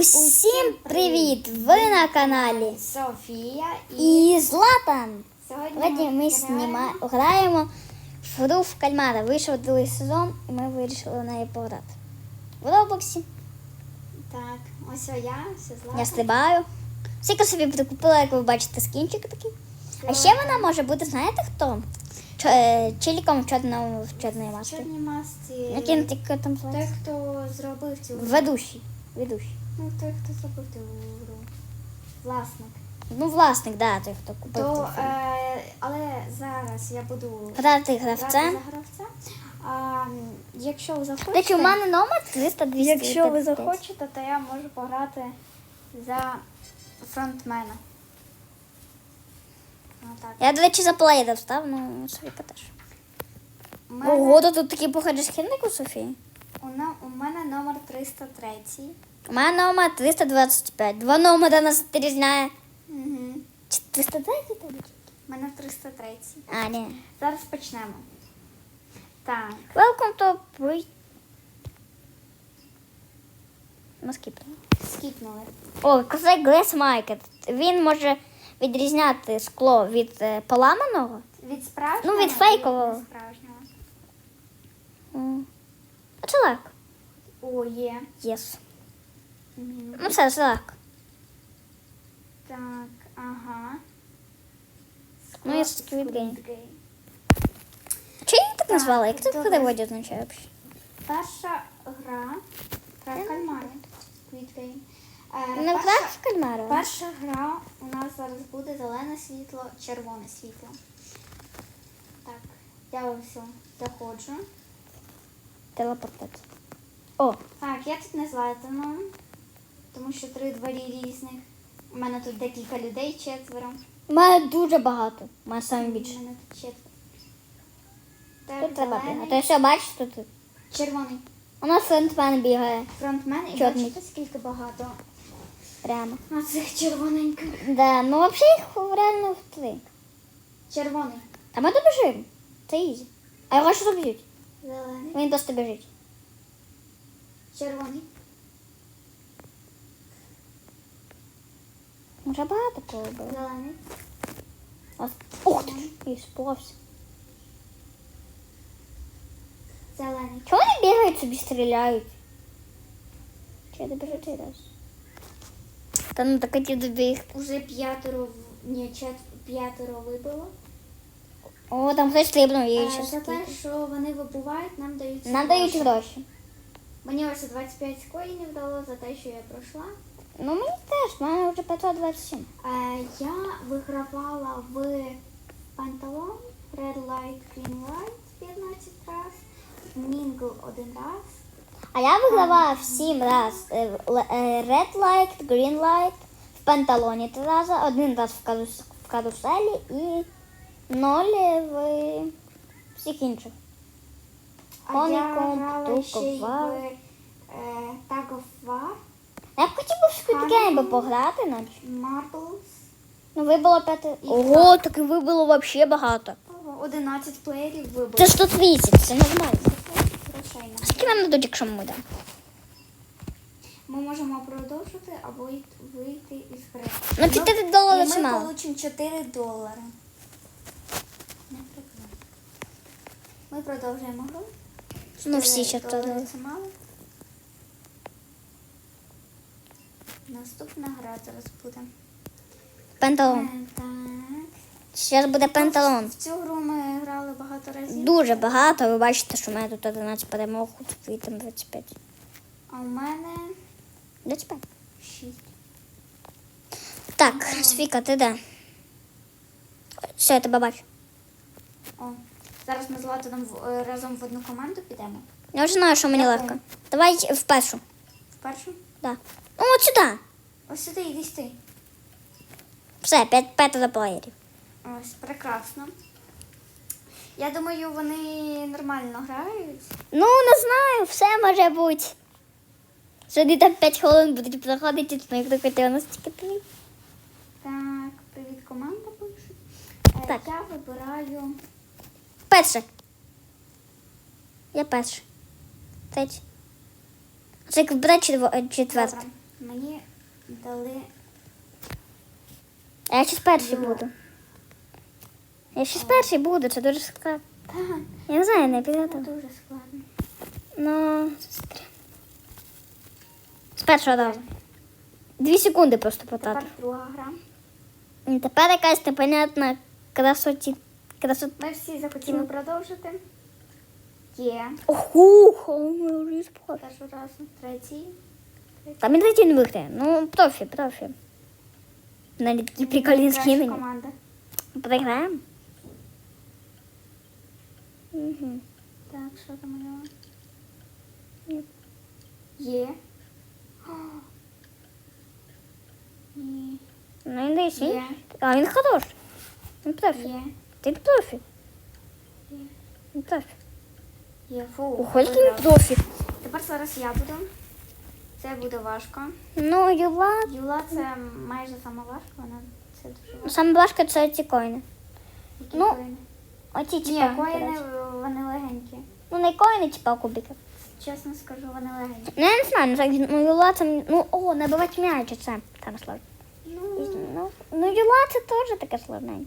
Усім привіт! Ви на каналі Софія і і Златан. сьогодні ми сніма... граємо в гру в кальмара. Вийшов другий сезон, і ми вирішили в неї пограти. В Роблоксі. Так, ось я, все зла. Я стрибаю. Скільки собі прикупила, як ви бачите, скінчик такий. А ще вона може бути, знаєте хто? Чо- е, Чиліком в чорному в чорної маски. Чорні масці. Який там Той, хто зробив цю. Ведущий. Ведущий. Ну, той, хто зробив цю гру. Власник. Ну, власник, да, той, хто купив. То, е, але зараз я буду Грати грати гравцем. за гравця. А, м, якщо ви захочете, речі, у мене номер 300 якщо ви захочете, то я можу пограти за фронтмена. Отак. Я, до речі, за плеєра став, ну собі теж. У мене- Ого, то тут такий похожий східник у Софії. У, на, у мене номер 303. У мене номер 325. Два номера нас відрізняє. Угу. Чи 303 тобі? У мене 303. А, ні. Зараз почнемо. Так. Welcome to pre... Москіп. Скіпнули. О, це Glass Market. Він може відрізняти скло від е, поламаного. Від справжнього? Ну, від фейкового. Від справжнього. М. А це. О, є. Yes. Ну все, лак. Так, ага. Ну, є Squid Game. Чи її так назвала? Як це в переводі означає взагалі? Перша гра. В кальмарі. Squid Game. Е, Не перша- в кальмара. Перша гра у нас зараз буде зелене світло, червоне світло. Так, я ось заходжу. Телепортація. О, Так, я тут не златана, тому що три дворі різних. У мене тут декілька людей, четверо. у мене дуже багато. У мене саме У більше. мене тут четверо. Так, Тут треба зелений. бігати. Все, бачиш, тут. Червоний. У нас фронтмен бігає Фронтмен і Чорний. бачите, скільки багато. прямо. На цих червоненьких. Да, ну взагалі їх реально в три. Червоний. А ми добіжимо. Це ізі. А його що б'ють? Зелений. Він просто біжить. Червоний. Може багато кого було. Зелений. Ух ти і сповз. Зелений. Чого вони бігають собі стріляють? Чи я добіжу цей раз? Та ну так хотів добігти. Уже п'ятеро, в- ні, чет, п'ятеро вибило. О, там хтось стрибнув Е, її за те, що вони вибувають, нам дають Нам дають гроші. Мені ось 25 коїнів дало за те, що я пройшла. Ну мені теж, в мене вже 527. Е, я вигравала в панталон Red Light, Green Light 15 раз, Mingle один раз. А я вигравала всім раз е, е, Red Light, Green Light, в панталоні три рази, один раз в, карус, в каруселі і ноль в всіх інших. А я Коником, грала ще й в е, Tag of War, Я б хотів би в Squid Game пограти, наче. Marbles, Ну вибило п'яти. Ого, так і вибило взагалі багато. Ого, 11 плеєрів вибило. Це 130, це нормально. Скільки нам дадуть, якщо ми йдемо? Ми можемо продовжити або вийти із гри. Ну, 4 долари і це ми мало. получимо 4 долари. Ми продовжуємо гру. Ну, всі 4 4 долари це мало. Наступна гра зараз буде. Пенталон. Е, Так. Зараз буде пенталон. В цю гру ми грали багато разів. Дуже багато. Ви бачите, що в мене тут 11 перемог, тут там 25. А у мене 25. 6. Так, Софіка, ти де? Все, я тебе бачу. О, зараз ми з Латином в- е, разом в одну команду підемо. Я вже знаю, що мені Яку? легко. Давай в першу. В першу. Да. Ну, от сюди. Ось сюди йди ти. Все, 5 п'ятеро плеєрів. Ось, прекрасно. Я думаю, вони нормально грають. Ну, не знаю, все може бути. Сьогодні там 5 хвилин будуть проходити, то їх хотіла нас тільки 3. Так, привіт, команда пише. Е, Так. Я вибираю. Перше. Я перше. Третє. Це як вбирати четвертий. Добре. Мені дали. А я ще перший Ну. буду. Я ще перший буду, це дуже складно. Я не знаю, не це підготовлю. дуже складно. Ну. З першого разу. Дві секунди просто Тепер друга гра. І тепер якась непонятна красоті. Красот... Ми всі захотіли продовжити. Є. Оху, ми вже спали. Перший раз, третій. Там і третій не виграє. Ну, профі, профі. Навіть такі прикольні Краща скини. команда. Програємо. Угу. Так, що там у нього? Ні. Є. О! Ні. Ну, він десь. Є. А він хороший. Він профі. Є. Ти профі. Є. Він профі. Є. Фу. Уходь він виграв. профі. Тепер зараз я буду. Це буде важко. Ну, Юла. Юла це майже сама важка, вона це дуже важко. Саме важке це ці коїни. Які Ну, коїни? Оці Ні, типа. коїни коротше. вони легенькі. Ну, не коїни, типа кубики. Чесно скажу, вони легенькі. Ну, я не знаю, ну, так, ну, Юла це, ну, о, набивати м'яч, це там сложно. Ну, Ну, ну, Юла це теж таке складненьке.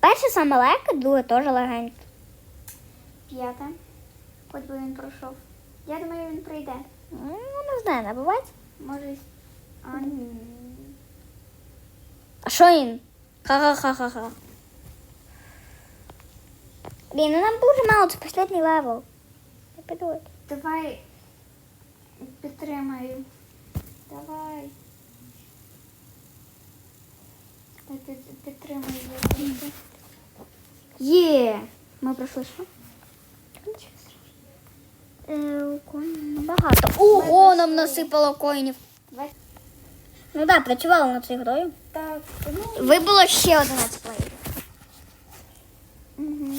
Перше саме легке, друге теж легеньке. п'яте. Хоч би він пройшов. Я думаю, він пройде. Ну, не знаю, набивати. Може. й- А, ні. А що він? Ха-ха-ха-ха-ха. Блін, ну нам дуже мало, це останній левел. Не підуть. Давай підтримаю. Давай. Дай під- Підтримую. я тільки. Є. Ми пройшли що? Е, коїнів Багато. Ого, нам насипало коїнів. Ну так, працювали над цією грою. Так, ну. Вибило ще 11 плеєрів. Угу.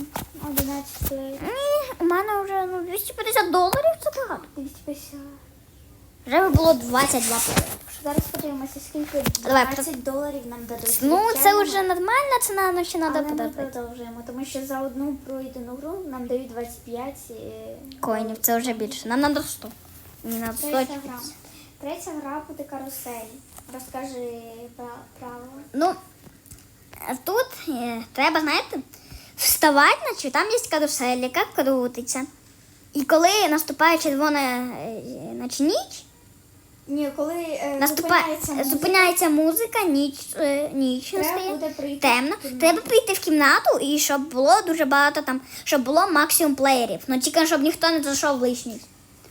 11 плей. Ні, у мене вже ну, 250 доларів це багато. 250. Вже було 22 плеїв. Зараз подивимося, скільки Давай, 20 доларів нам дадуть. Ну, це вже нормальна ціна, але ще треба Але ми подати. продовжуємо, тому що за одну пройдену гру нам дають 25 е, Коїнів, це вже більше. Нам треба 100. Мені треба 100. Третя гра. Третя гра буде карусель. Розкажи пра- правила. Ну, а тут е, треба, знаєте, вставати, наче там є карусель, яка крутиться. І коли наступає червона е, наче ніч, Ні, коли е, наступає, зупиняється музика, зупиняється музика, ніч, е, ніч треба настає. буде прийти Темно. в кімнату. Треба прийти в кімнату і щоб було дуже багато там, щоб було максимум плеєрів. Ну тільки щоб ніхто не зайшов лишній.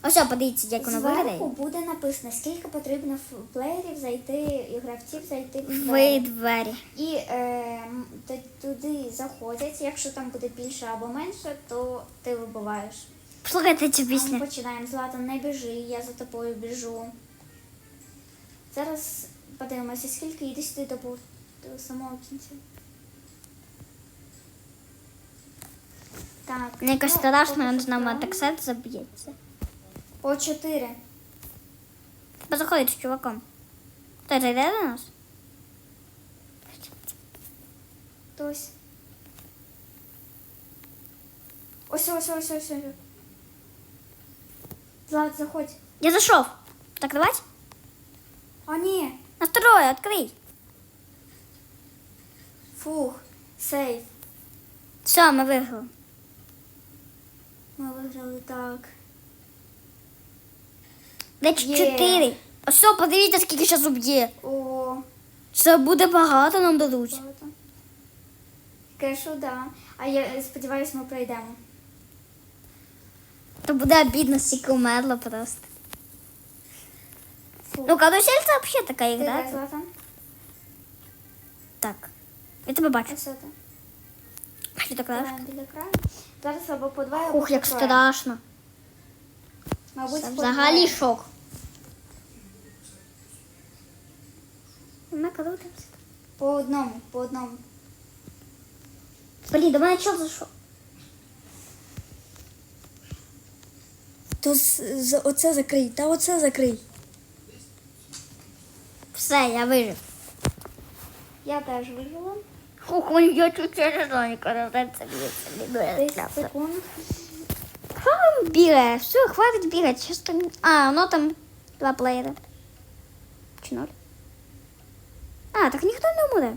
Ось, о, подивіться, як воно виглядає. Зверху буде написано, скільки потрібно ф- плеєрів зайти і гравців зайти в Ви двері. двері. І е, м, т- туди заходять. Якщо там буде більше або менше, то ти вибиваєш. Слухайте цю А Ми пісню. починаємо. Злата, не біжи, я за тобою біжу. Зараз подивимося, скільки йди сюди до, до самого кінця. Так. Мені якось ну, страшно, правильно. так серце заб'ється. По чотири. Позаходить з чуваком. Хто зайде до нас? Хтось. Ось, ось, ось, ось, ось. Злат, заходь. Я зайшов. Так, давай. А ні. Настрой, відкрий. Фух. Сейф. Все, ми виграли. Ми виграли так. Де Є. чотири. Ось, все, подивіться, скільки зараз уб'є. О, Це буде багато нам дадуть. багато. Кешу, да. А я сподіваюся, ми пройдемо. То буде обідно, стільки умерло просто. Ну, карусель це взагалі така Ти ігра. Так. Я тебе бачу. Це. Що? Граємо біля краю. Зараз або по два, або Ух, по як троє. страшно. Мабуть, Це по взагалі шок. Ми крутимося. По одному, по одному. Блін, до мене чого зайшов? То оце закрий, та оце закрий. Все, я вижив. Я теж вижила. Ух, мені я чуть не знаю, коли це б'ється. 10 секунд. Хватит бігає, все, хватить бігати. Що там? А, ну там два плеєри. чи ноль? А, так ніхто не буде.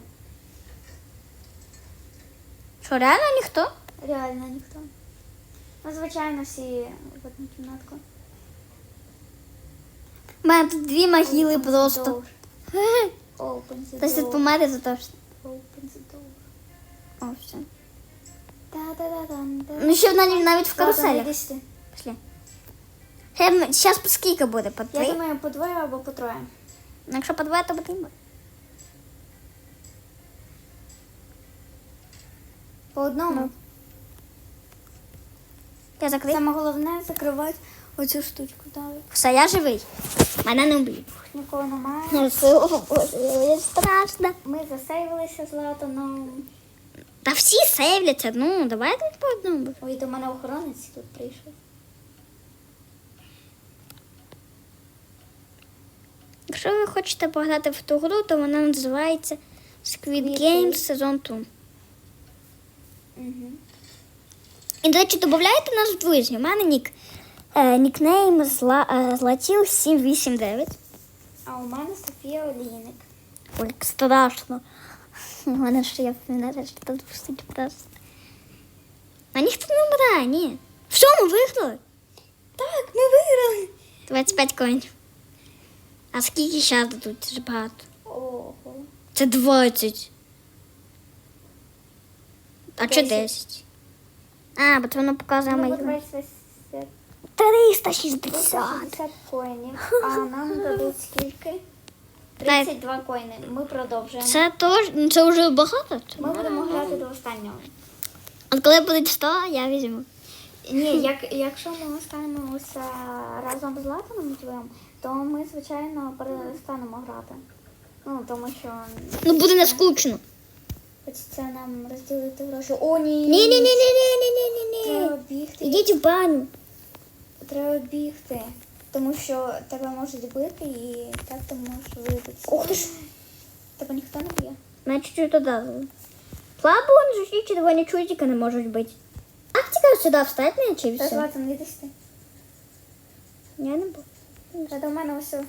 Що, реально ніхто? Реально ніхто. Ну, звичайно, всі в одну кімнатку. У мене тут дві могили просто. Door. Open the Хтось тут помер за те, що... Open the door. О, все. Та-да-да-дан-да. Ну ще навіть, навіть в каруселях. Пішли. Зараз по скільки буде? По Я думаю, по двоє або по троє. Ну, Якщо по два, то по буде. По одному. Ну. Я закрив. Саме головне закривати оцю штучку. Далі. Все, я живий. Мене не вб'ють. Нікого немає. Ну, О, Боже, страшно. Ми засейвилися з Латаном. Та всі сейвляться. Ну, давайте по одному. Ой, до мене охоронець тут прийшов. Якщо ви хочете пограти в ту гру, то вона називається Squid Game Game. сезон 2. Угу. І, до речі, додайте нас в друзі. У мене нік. Е, нікнейм зла, е, Златіл 789. А у мене Софія Олійник. Ой, як страшно. У мене ще я що тут пустить просто. А ніхто не вмирає, ні. Що ми виграли? Так, ми виграли. 25 коїнів. А скільки зараз дадуть? Це ж багато. Ого. Це 20. А чи 10? 10? А, бо це воно показує Ну, 360. 360 коїнів. А нам дадуть скільки? 32 коїни. Ми продовжуємо. Це теж, ну, це вже багато. Ми будемо грати до останнього. От коли буде 100, я візьму. Ні, як, якщо ми останемося разом з Латаном вдвоєм, то ми, звичайно, перестанемо грати. Ну, тому що Ну буде не скучно. хочеться нам розділити гроші. О, ні. Ні, ні, ні, ні, ні, ні, ні, ні, Треба ні. бігти. Ідіть в баню. Треба бігти. Тому що тебе можуть бити і так ти можеш вибитися. Ух ти ж. Тебе ніхто не б'є. Мене чуть-чуть додали. Слабо, он же чи два чудика не можуть бути. А цікаво сюди встати мені чи Та все? Златан, іди сюди. Я не буду. Та до мене ось. о.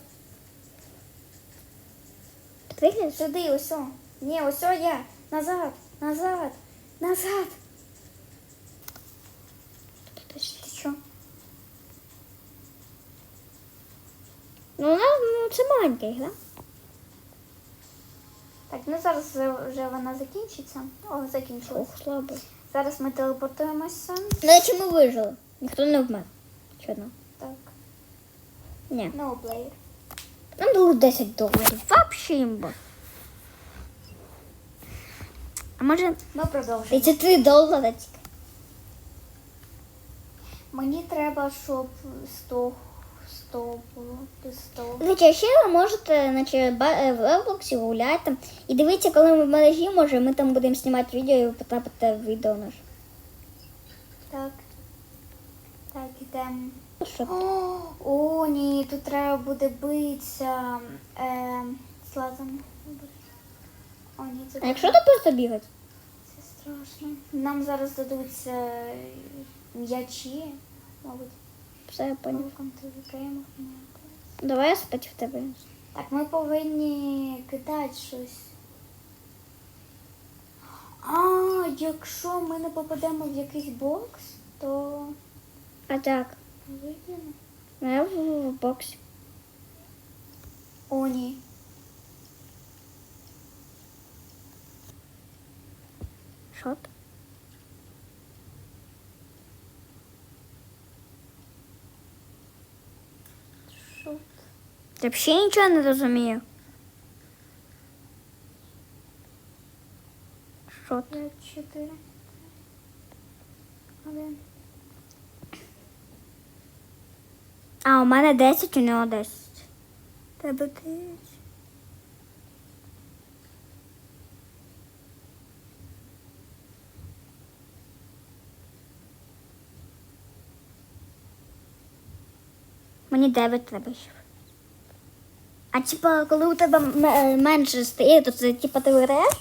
Підвигляш? Сюди, ось. Ні, ось я. Назад, назад, назад. Ти що? Ну, вона, ну, це маленька гра. Так, ну зараз вже, вона закінчиться. О, закінчилась. Ох, слабо. Зараз ми телепортуємося. До речі, ми вижили. Ніхто не вмер. Чудно. Так, Ні. no player. Нам дали 10 доларів. Вообще імба. А може Ми продовжуємо. 33 долари тільки. Мені треба, щоб 100, 100 було. Ти 100. Дивіться, ще ви можете наче, ба- е, в Roblox гуляти там. І дивіться, коли ми в мережі, може, ми там будемо знімати відео і ви потрапите в відео наше. Так. Так, ідемо. Ну, Що? О, о, ні, тут треба буде битися. Е, Златан. О, ні, це, А якщо то просто бігати? це страшно. Нам зараз дадуть е, м'ячі, мабуть. Все, я of Minecraft. Давай я спать в тебе. Так, ми повинні кидати щось. А, якщо ми не попадемо в якийсь бокс, то А так. вийдемо. Ну, я в, в боксі. О, ні. Що там? Що? Я взагалі нічого не розумію. Що ти? Чотири. Один. А, у мене 10, у нього 10. Тебе десь. Мені 9 треба. А типа, коли у тебе е, менше стає, то це типа ти виграєш?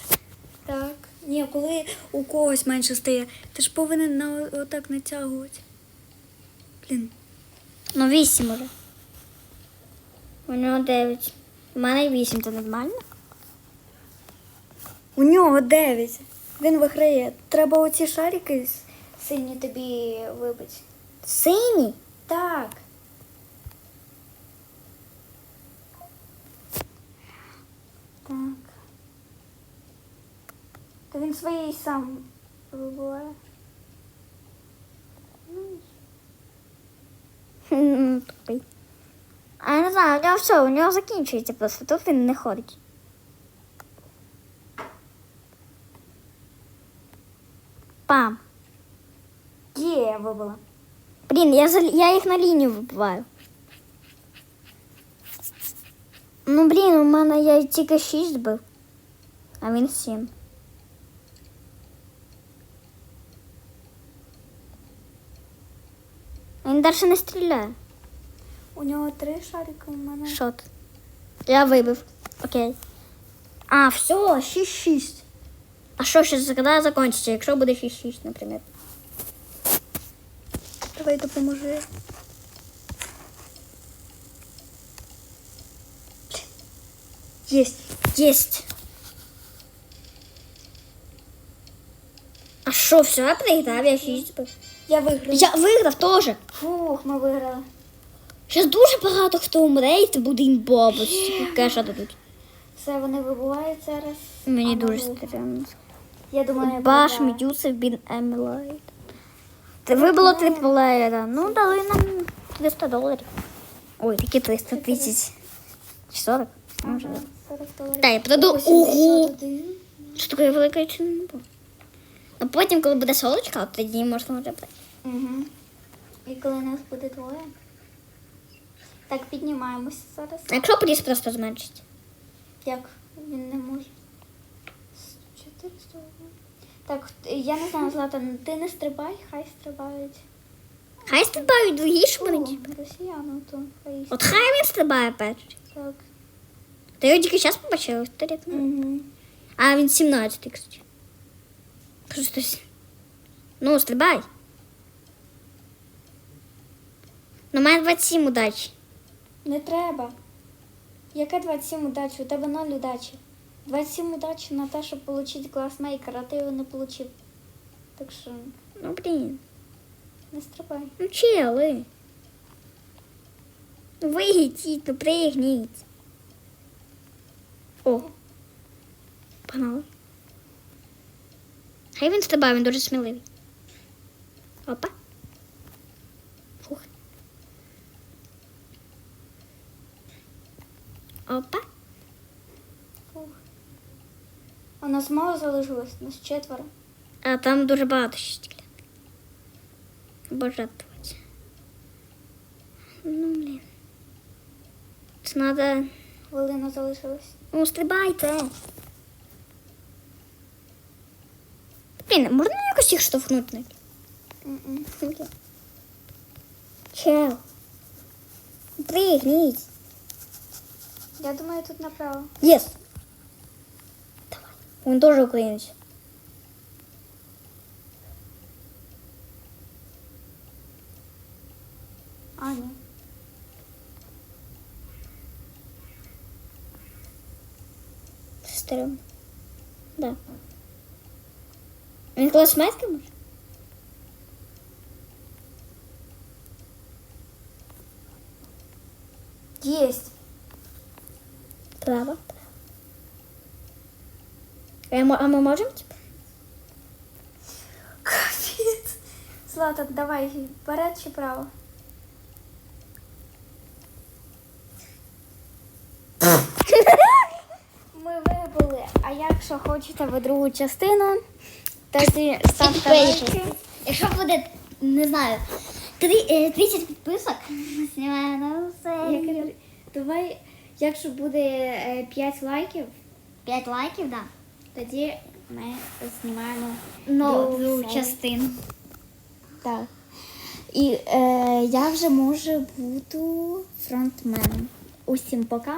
Так. Ні, коли у когось менше стає, ти ж повинен на отак натягувати. Блін. Ну, 8 уже. У нього 9. У мене 8, це нормально? У нього 9. Він виграє. Треба оці шарики сині тобі вибити. Синій? Так. Так. Та він своїй сам вибиває. Хм, Тупий. А я не знаю, у нього все, у нього закінчується просто, тут він не ходить. Пам. Є, я вибила. Блін, я, за, я їх на лінію вибиваю. Ну, блін, у мене я тільки 6 бив, а він 7. Він далі не стріляє. У нього три шарики, у мене. Шот. Я вибив. Окей. А, все, 6-6. А що ще коли закінчиться, якщо буде 6-6, наприклад? Давай допоможи. Єсть. Єсть. А що, все, я проіграв, я 6 бив. Я виграла. Я виграв теж. Фух, ми виграли. Зараз дуже багато хто умре, і це буде імбо, бо стільки кеша дадуть. Все, вони вибувають зараз. Мені дуже стрімно. Я думаю, я Баш. Медюса, Бін, Емілайт. Це вибило триплеєра. Ну, дали нам 300 доларів. Ой, такі 330. Чи 40? Може. Ага, 40. Та, я проду. Ого! Що таке велика чи не було? А потім, коли буде солочка, от тоді можна вже брати. Угу. І коли нас буде двоє. Так, піднімаємося зараз. А якщо пріс просто зменшить? Як він не може. 400. Так, я не знаю, Златан, ти не стрибай, хай стрибають. Хай стрибають другі Росіяни то. От хай він стрибає перший. Так. Ти його тільки зараз побачив, сторік. Угу. А він 17, кстати. Просто. с- Ну, стрибай. Ну, має 27 удачі. Не треба. Яка 27 удачі? У тебе 0 удачі. 27 удачі на те, щоб отримати класмейкер, а ти його не отримав. Так що Ну, блін. не стрибай. Ну, чели. Ну, вийдіть, ну, пригніть. О. Погнали. Хай він стрибає, він дуже сміливий. Опа. Фух. Опа. Фух. У нас мало залишилось, нас четверо. А там дуже багато ще стіля. Божатувати. Ну, блін. Це треба... Хвилина залишилась. Ну, стрибайте. Блін, можна якось їх штовхнути? Чел. Пригніть. Я думаю, тут направо. Єс. Давай. Він теж українець. А, ні. Сестрим. Да. Він когось метки може? Єсть. Право. А, мо- а ми можемо, типу? Капець. Злата, давай, вперед чи право? Ми вибули. А якщо хочете ви другу частину, тоді ставте лайки. Якщо буде, не знаю, е, 30 підписок, ми знімаємо серію. Давай, якщо буде 5 лайків, 5 лайків, да. тоді ми знімаємо Нову частину. Так. І е, я вже може буду фронтменом. Усім пока.